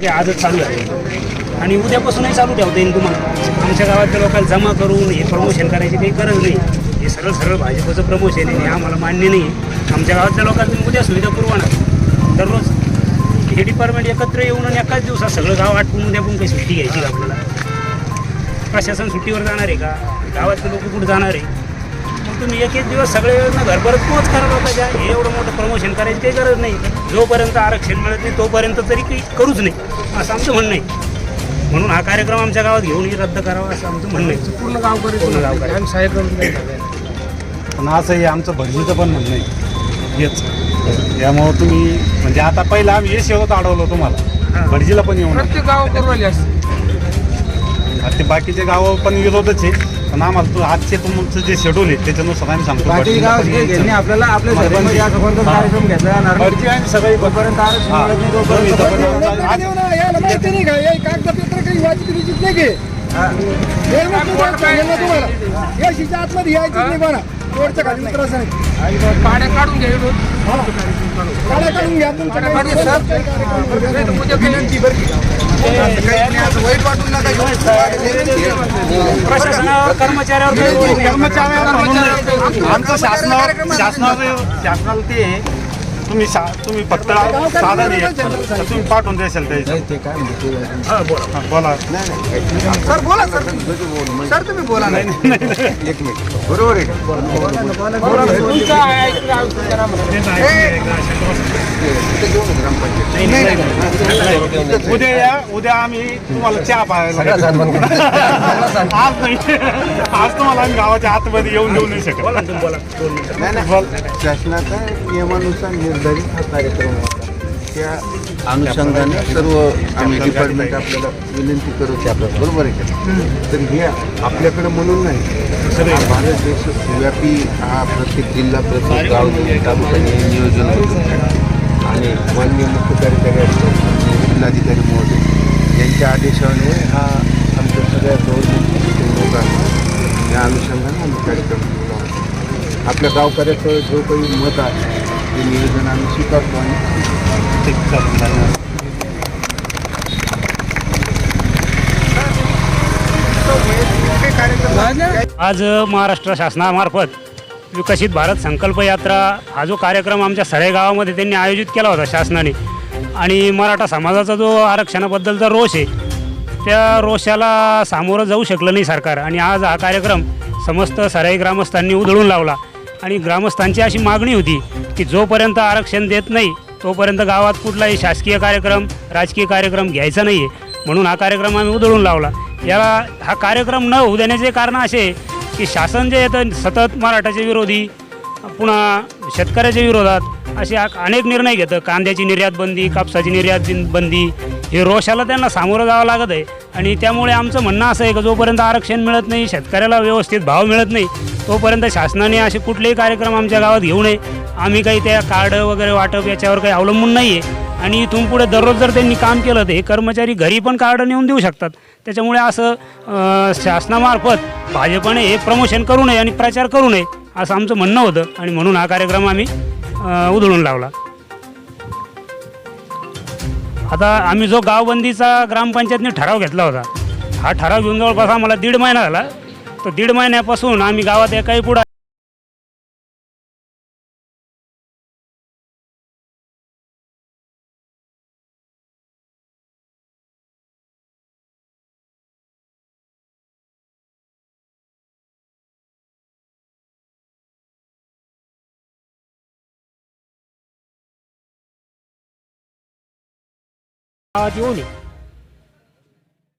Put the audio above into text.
हे आजच चालू आहे. आणि उद्यापासूनही चालू ठेवता येईल तुम्हाला. आमच्या गावातल्या लोकांना जमा करून हे प्रमोशन करायची काही गरज नाही. हे सरळ सरळ भाजपचं प्रमोशन आहे हे आम्हाला मान्य नाही. आमच्या गावातल्या लोकांना उद्या सुविधा पुरवणार. दररोज हे डिपार्टमेंट एकत्र येऊन आणि एकाच दिवसात सगळं गाव आटपून उद्या पण काही सुट्टी घ्यायची आपल्याला? प्रशासन सुट्टीवर जाणार आहे का? गावातले लोक कुठं जाणार आहे? मग तुम्ही एक एक दिवस सगळे घर परत पोच करा लोकांच्या हे एवढं मोठं प्रमोशन करायची काही गरज नाही. जोपर्यंत आरक्षण मिळत नाही तोपर्यंत तरी काही करूच नाही. असं आमचं म्हणणं आहे. म्हणून हा कार्यक्रम आमच्या गावात घेऊन रद्द करावा असं आमचं म्हणणं आहे. पूर्ण गावकरी पूर्ण गावकरी. आम्ही साहेब. पण असं हे आमचं भटजीचं पण म्हणणं आहे. हेच. यामुळं तुम्ही म्हणजे आता पहिलं आम्ही हे शेवट अडवलं तुम्हाला. भटजीला पण येऊन प्रत्येक गाव करून आली असते. आता ते बाकीचे गावं पण विरोधच आहे. पण आम्हाला तो आजचे तुमचं जे शेड्यूल आहे त्याच्यानुसार आम्ही सांगतो. गाव यायचं. घेणे आपल्याला आपल्या मला हा. कार्यक्रम घेतला जाणार सगळी जोपर्यंत आरक्षण हा. मिळत नाही. तोपर्यंत याला माहिती नाही का? हे कागदपत्र काही वाचित विचित नाही घे हा. हे मग तुम्हाला. ना या शिच्या आतमध्ये यायचीच नाही कोणा रोडच्या खाली त्रास नाही. पाड्या काढून घ्या काढून घ्या तुमच्या उद्या काही प्रशासनावर कर्मचाऱ्यावर. आमचं शासनावर शासनावर शासनाला ते तुम्ही शा- तुम्ही फक्त साधन आहे तर तुम्ही पाठवून द्याल त्याचं ते काय म्हणते हा, बोला. हा, बोला सर बोला सर सर तुम्ही बोला नाही एक मिनिट बरोबर आहे. नाही, नाही, नाही. उद्या या उद्या आम्ही तुम्हाला चहा पाहायला आज नाही आज तुम्हाला आम्ही गावाच्या आतमध्ये येऊन देऊ नाही शकत बोला ना तुम्ही बोला दोन मिनिटं नाही नाही शासनाचा नियमानुसार निर्धारित हा कार्यक्रम होता. त्या अनुषंगाने सर्व आम्ही डिपार्टमेंट आपल्याला विनंती करू की आपल्याला बरोबर आहे का? तर हे आपल्याकडे म्हणून नाही. हा भारत देश व्यापी हा प्रत्येक जिल्हा प्रत्येक गाव तालुक्याने नियोजन होतं. आणि माननीय मुख्य कार्यकारी जिल्हाधिकारी महोदय यांच्या आदेशाने हा आमच्या सगळ्या गव्हर्नमेंट लोकांना या अनुषंगाने आम्ही कार्यक्रम आपल्या गावकऱ्याचं जो काही मत आहे ते नियोजन आम्ही स्वीकारतो आणि ठीक, करून लागणार आज महाराष्ट्र शासनामार्फत विकसित भारत संकल्प यात्रा हा जो कार्यक्रम आमच्या सराई गावामध्ये त्यांनी आयोजित केला होता शासनाने. आणि मराठा समाजाचा जो आरक्षणाबद्दलचा रोष आहे त्या रोषाला सामोरं जाऊ शकलं नाही सरकार. आणि आज हा कार्यक्रम समस्त सराई ग्रामस्थांनी उधळून लावला. आणि ग्रामस्थांची अशी मागणी होती की जोपर्यंत आरक्षण देत नाही तोपर्यंत गावात कुठलाही शासकीय कार्यक्रम राजकीय कार्यक्रम घ्यायचा नाही आहे म्हणून हा कार्यक्रम आम्ही उधळून लावला. याला हा कार्यक्रम न होऊ देण्याचे कारण असे की शासन जे येतं सतत मराठाचे विरोधी पुन्हा शेतकऱ्याच्या विरोधात असे आ- अनेक निर्णय घेतं. कांद्याची निर्यात बंदी कापसाची निर्यात बंदी हे रोषाला त्यांना सामोरं जावं लागत आहे. आणि त्यामुळे आमचं म्हणणं असं आहे की जोपर्यंत आरक्षण मिळत नाही शेतकऱ्याला व्यवस्थित भाव मिळत नाही तोपर्यंत शासनाने असे कुठलेही कार्यक्रम आमच्या गावात घेऊ नये. आम्ही काही त्या कार्ड वगैरे वाटप याच्यावर काही अवलंबून नाही आहे आणि इथून पुढे दररोज जर त्यांनी काम केलं तर हे कर्मचारी घरी पण कार्ड नेऊन देऊ शकतात. त्याच्यामुळे असं शासनामार्फत भाजपने हे प्रमोशन करू नये आणि प्रचार करू नये असं आमचं म्हणणं होतं. आणि म्हणून हा कार्यक्रम आम्ही उधळून लावला. आता आम्ही जो गावबंदीचा ग्रामपंचायतने ठराव घेतला होता हा ठराव घेऊन जवळपास आम्हाला दीड महिना झाला. तर दीड महिन्यापासून आम्ही गावात एकाही पुढं गावात येऊ नये